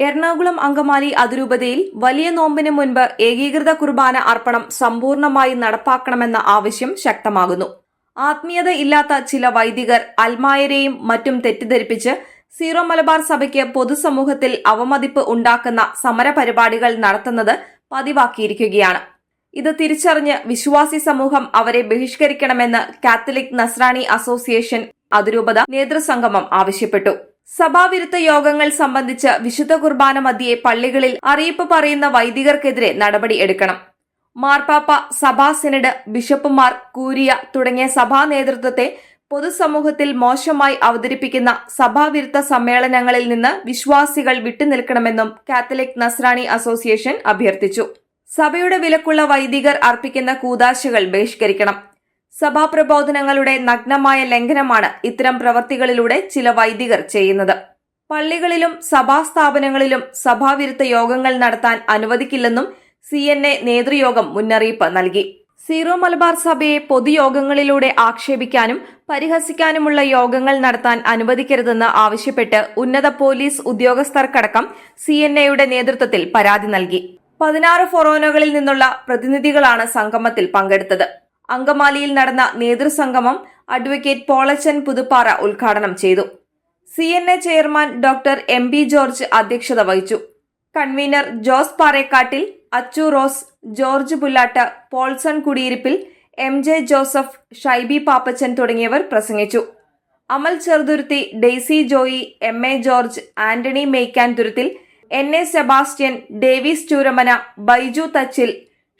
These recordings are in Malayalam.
എറണാകുളം അങ്കമാലി അതിരൂപതയിൽ വലിയ നോമ്പിന് മുൻപ് ഏകീകൃത കുർബാന അർപ്പണം സമ്പൂർണമായി നടപ്പാക്കണമെന്ന ആവശ്യം ശക്തമാകുന്നു. ആത്മീയത ഇല്ലാത്ത ചില വൈദികർ അൽമായരെയും മറ്റും തെറ്റിദ്ധരിപ്പിച്ച് സീറോ മലബാർ സഭയ്ക്ക് പൊതുസമൂഹത്തിൽ അവമതിപ്പ് ഉണ്ടാക്കുന്ന സമരപരിപാടികൾ നടത്തുന്നത് പതിവാക്കിയിരിക്കുകയാണ്. ഇത് തിരിച്ചറിഞ്ഞ് വിശ്വാസി സമൂഹം അവരെ ബഹിഷ്കരിക്കണമെന്ന് കാത്തലിക് നസ്രാണി അസോസിയേഷൻ അതിരൂപത നേതൃസംഗമം ആവശ്യപ്പെട്ടു. സഭാവിരുദ്ധ യോഗങ്ങൾ സംബന്ധിച്ച് വിശുദ്ധ കുർബാന മധ്യേ പള്ളികളിൽ അറിയിപ്പ് പറയുന്ന വൈദികർക്കെതിരെ നടപടി എടുക്കണം. മാർപ്പാപ്പ സഭാ സെനഡ് ബിഷപ്പുമാർ കൂരിയ തുടങ്ങിയ സഭാ നേതൃത്വത്തെ പൊതുസമൂഹത്തിൽ മോശമായി അവതരിപ്പിക്കുന്ന സഭാവിരുദ്ധ സമ്മേളനങ്ങളിൽ നിന്ന് വിശ്വാസികൾ വിട്ടുനിൽക്കണമെന്നും കാത്തലിക് നസ്രാണി അസോസിയേഷൻ അഭ്യർത്ഥിച്ചു. സഭയുടെ വിലക്കുള്ള വൈദികർ അർപ്പിക്കുന്ന കൂതാശകൾ ബഹിഷ്കരിക്കണം. സഭാപ്രബോധനങ്ങളുടെ നഗ്നമായ ലംഘനമാണ് ഇത്തരം പ്രവൃത്തികളിലൂടെ ചില വൈദികർ ചെയ്യുന്നത്. പള്ളികളിലും സഭാസ്ഥാപനങ്ങളിലും സഭാവിരുദ്ധ യോഗങ്ങൾ നടത്താൻ അനുവദിക്കില്ലെന്നും സി എൻ എ നേതൃയോഗം മുന്നറിയിപ്പ് നൽകി. സീറോ മലബാർ സഭയെ പൊതുയോഗങ്ങളിലൂടെ ആക്ഷേപിക്കാനും പരിഹസിക്കാനുമുള്ള യോഗങ്ങൾ നടത്താൻ അനുവദിക്കരുതെന്ന് ആവശ്യപ്പെട്ട് ഉന്നത പോലീസ് ഉദ്യോഗസ്ഥർക്കടക്കം സി എൻ എയുടെ നേതൃത്വത്തിൽ പരാതി നൽകി. പതിനാറ് ഫൊറോനകളിൽ നിന്നുള്ള പ്രതിനിധികളാണ് സംഗമത്തിൽ പങ്കെടുത്തത്. അങ്കമാലിയിൽ നടന്ന നേതൃസംഗമം അഡ്വക്കേറ്റ് പോളച്ചൻ പുതുപ്പാറ ഉദ്ഘാടനം ചെയ്തു. C N A chairman doctor M B George അധ്യക്ഷത വഹിച്ചു. Convener Jose Parekkattil Achu Rose George Pullattu Polson Kudiyirippil M J Joseph Shaiby Pappachan തുടങ്ങിയവർ പ്രസംഗിച്ചു. Amal Cheruthuruthy Daisy Joy M A George Antony Meikkan Thuruthil N A Sebastian Davis Chooramana Baiju Thachil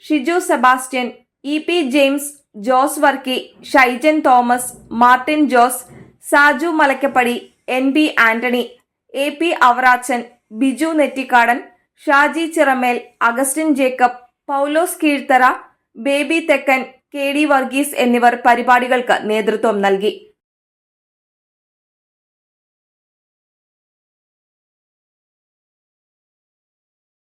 Shiju Sebastian E P James Jose Varkey Shaijan Thomas Martin Jose Saju Malakkappadi N B Antony A P Avarachan Biju Nettikkadan Shaji Chiramel Augustine Jacob Paulose Keezhthara Baby Thekkan K D Varghese എന്നിവർ പരിപാടികൾക്ക് നേതൃത്വം നൽകി.